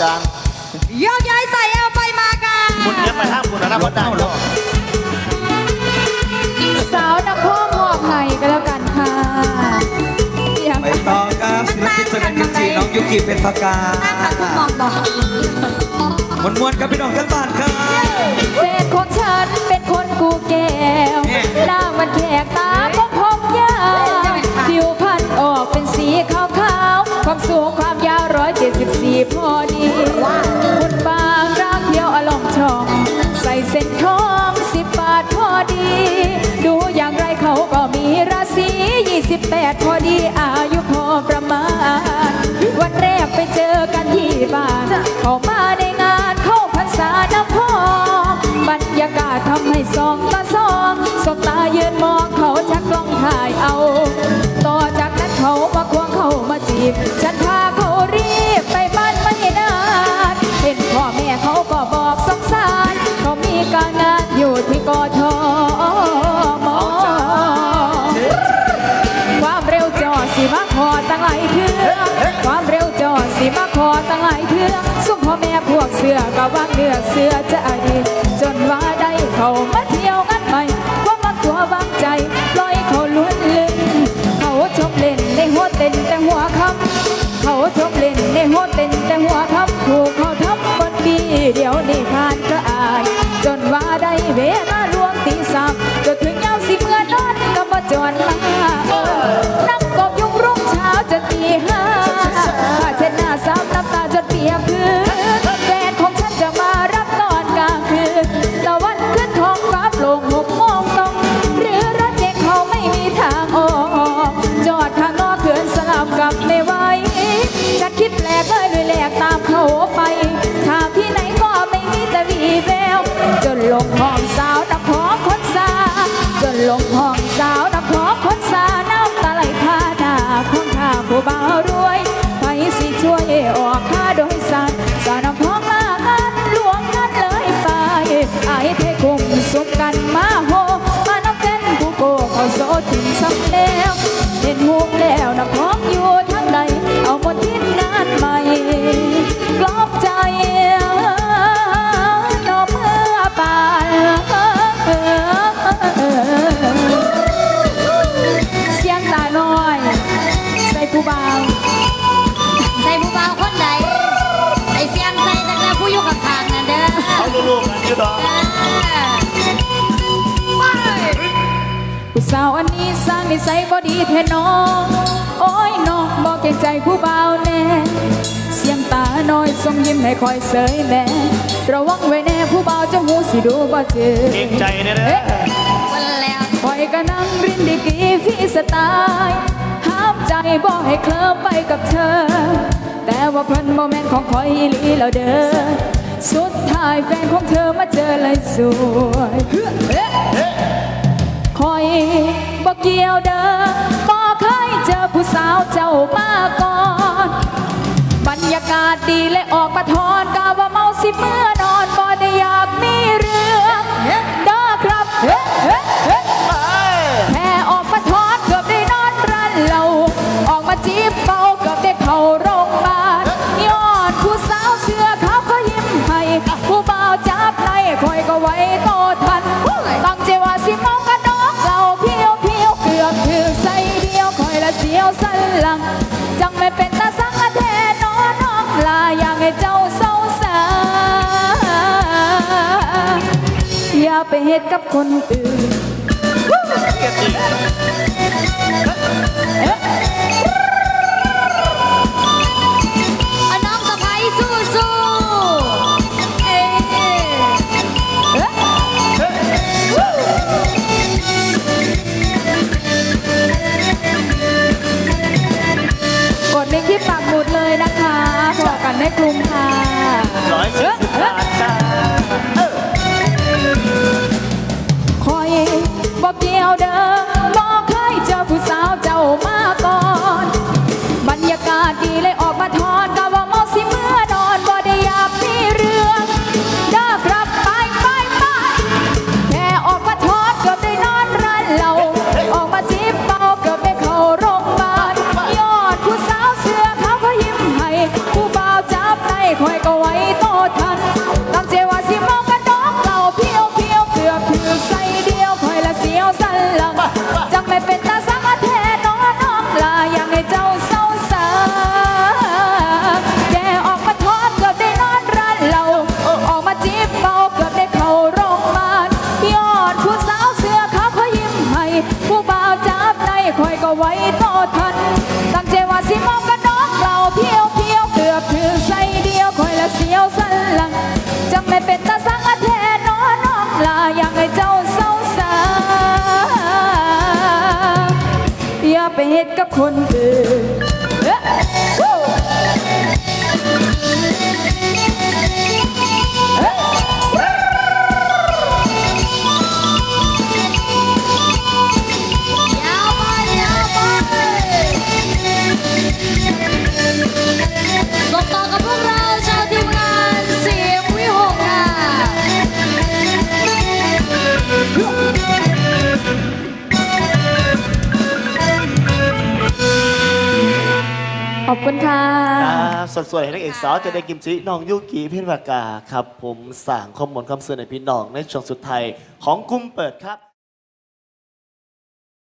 จารย์ยกย้ายใส่เอวไปมากันคุณเนี้ยไปห้ามคุณนะพ่อจารย์เนาะสาวนครมอบให้ก็แล้วกันค่ะอย่างไปต่อกับศิลปินสนันยูจีน้องยุกิเป็นประกานั่งกับคุณมองบอกมวนมวนๆกับพี่น้องทั้งบ้านครับเศษของฉันเป็นคนกูแก้วหน้ามันแขกตา ดูอย่างไรเขาก็มีราศี28 พอดีอายุพอประมาณ วันแรกไปเจอกันที่บ้านเขามา อตั้งหลายเทือสุพ่อแม่พวกเสือก็วางเดือกเสือจะดี จนว่าได้เขา รวยไปสิช่วยออกค่าโดยสารสารน้ำท้องลาอันหลวงนั้นเลยไปไอ้เทคุมสุกกันมาโหมาน้ำเป็นผู้โกเขาโซถึงสำแล้วเด็นหูแล้วน้ำท้องอยู่ทางใด บ่าวใส่ผู้บ่าวคนใดไอเสียงใส่แต่ละผู้อยู่กับทางนั่นเด้อเขาลูกๆกันอยู่ดอกไปผู้สาวอันนี้สร้างนิสัยบ่ดีแท้น้องโอ้ยน้องบอกเกรงใจผู้บ่าวแน่เสียงตาน้อยส่งยิ้มให้คอยเสยแม่ระวังไว้แน่ผู้บ่าวจะหูสิดูบ่เจอเก่งใจเนี่ยเด้อ วันแล้ว คอยก็นั่งรินดีกรีฟีสไตล์ห้ามใจ บอกให้เคลิ้มไปกับเธอ แต่ว่าเพิ่นโมเมนต์ของคอยอีหลีแล้วเด้อ สุดท้ายแฟนของเธอมาเจอเลยสวยคอยบอกเกี่ยวเด้อบอกเคยเจอผู้สาวเจ้ามาก่อน บรรยากาศดีเลยออกมาทอนกาว่าเมาสิเมื่อนอนบ่ได้อยากมีเรื่อง เหตุกับคนอื่นเอาน้องสะพ้ายสู้สู้เอ๊ะกดลิงก์ที่ปักหมุดเลยนะคะบอกกันในกลุ่ม บเดียวเด้อบ เอาไว้ต่อทัน ตั้งใจว่าสิมองกันน้องเราเพียวเพียวเกือบถือใส่เดียวคอยละเสียวสันหลังจะไม่เป็นตาสังอาแทน้อน้องลาอย่างไอเจ้าเศร้าสาอย่าไปเหตุกับคนอื่น ขอบคุณค่ะ ครับสดๆให้นักเอกสาวจะได้กิมจิน้องยุกิเพินปากกาครับ ผมสั่งข้อมูลคำเสนอพี่น้องในช่วงสุดท้ายของกลุ่มเปิดครับ